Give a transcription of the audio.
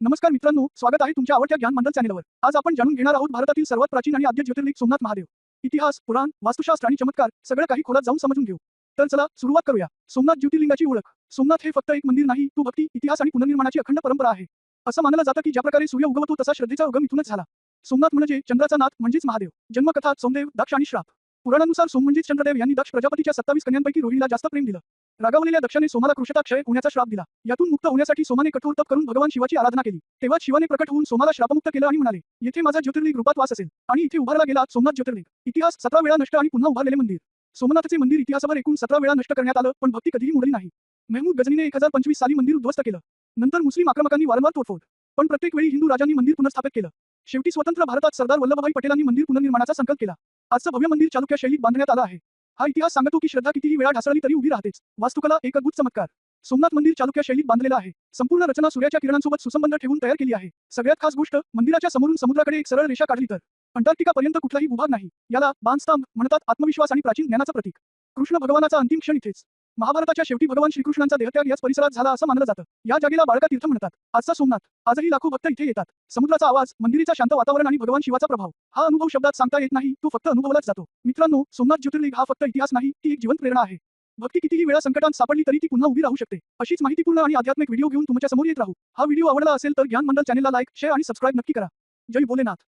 नमस्कार मित्रांनो स्वागत आहे तुमच्या आवडत्या ज्ञान मंडल चॅनलवर. आज आपण जाणून घेणार आहोत भारतातील सर्वात प्राचीन आणि आद्य ज्योतिर्लिंग सोमनाथ महादेव. इतिहास पुराण वास्तुशास्त्र आणि चमत्कार सगळं काही खोलात जाऊन समजून घेऊ. तर चला सुरुवात करूया. सोमनाथ ज्योतिर्लिंगाची ओळख. सोमनाथ हे फक्त एक मंदिर नाही तो भक्ती इतिहास आणि पुनर्निर्माणाची अखंड परंपरा आहे. असं मानलं जातं की ज्या प्रकारे सूर्य उगवतो तसा श्रद्धेचा उगम इथूनच झाला. सोमनाथ म्हणजे चंद्राचा नाथ म्हणजेच महादेव. जन्मकथा सोमदेव दक्ष आणि श्राप. पुराणानुसार सोम म्हणजेच चंद्रदेव यांनी दक्ष प्रजापतीच्या सत्तावीस कन्यांपैकी रोहिणीला जास्त प्रेम दिलं. रागावलेल्या दक्षाने सोमाला कृषता क्षय होण्याचा श्राप दिला. यातून मुक्त होण्यासाठी सोमाने कठोर तप करून भगवान शिवाची आराधना केली. तेव्हा शिवाने प्रकट होऊन सोमाला श्रापमुक्त केलं आणि म्हणाले येथे माझा ज्योतिर्लिंग रूपात वास असेल आणि इथे उभारला गेला सोमनाथ ज्योतिर्लिंग. इतिहास सतरा वेळा नष्ट आणि पुन्हा उभारलेले मंदिर. सोमनाथचे मंदिर इतिहासावर एकूण सतरा वेळा नष्ट करण्यात आलं पण भक्ती कधीही मुडली नाही. महमूद गजनीने एक हजार पंचवीस साली मंदिर उद्ध्वस्त केलं. नंतर मुस्लिम आक्रमकांनी वारंवार तोडफोड. पण प्रत्येक वेळी हिंदू राजांनी मंदिर पुनर्स्थापित केलं. शेवटी स्वतंत्र भारतात सरदार वल्लभभाई पटेलांनी मंदिर पुनर्निर्माणाचा संकल्प केला. आजचं भव्य मंदिर चालुक्य शैलीत बांधण्यात आलं आहे. हा इतिहास सांगतो की श्रद्धा कितीही वेळा ढासळली तरी उभी राहतेच. वास्तुकला एक अद्भुत चमत्कार. सोमनाथ मंदिर चालुक्य शैलीत बांधलेलं आहे. संपूर्ण रचना सूर्याच्या किरणांसोबत सुसंबंध ठेवून तयार केली आहे. सगळ्यात खास गोष्ट मंदिराच्या समोरून समुद्राकडे एक सरळ रेषा काढली तर. अंटार्क्टिका पर्यंत कुठलाही भूभाग नाही. याला बांधस्तंभ म्हणतात आत्मविश्वास आणि प्राचीन ज्ञानाचं प्रतीक. कृष्ण भगवानाचा अंतिम क्षण इथेच. महाभारताच्या शेवटी भगवान श्रीकृष्णांचा देहत्याग याच परिसरात झाला असं मानलं जातं. या जागेला बाळका तीर्थ म्हणतात. आजचा सोमनाथ. आजही लाखो भक्त इथे येतात. समुद्राचा आवाज मंदिरीचा शांत वातावरण आणि भगवान शिवाचा प्रभाव. हा अनुभव शब्दात सांगता येत नाही तो फक्त अनुभवलाच जातो. मित्रांनो सोमनाथ ज्योतिर्लिंग हा फक्त इतिहास नाही ती एक जीवन प्रेरणा आहे. भक्ती कितीही वेळा संकटात सापडली तरी ती पुन्हा उभी राहू शकते. अशीच माहितीपूर्ण आणि आध्यात्मिक व्हिडिओ घेऊन तुमच्यासमोर येत राहू. हा व्हिडिओ आवडला असेल तर ज्ञान मंडल चॅनलला लाईक शेअर आणि सबस्क्राईब नक्की करा. जय भोलेनाथ.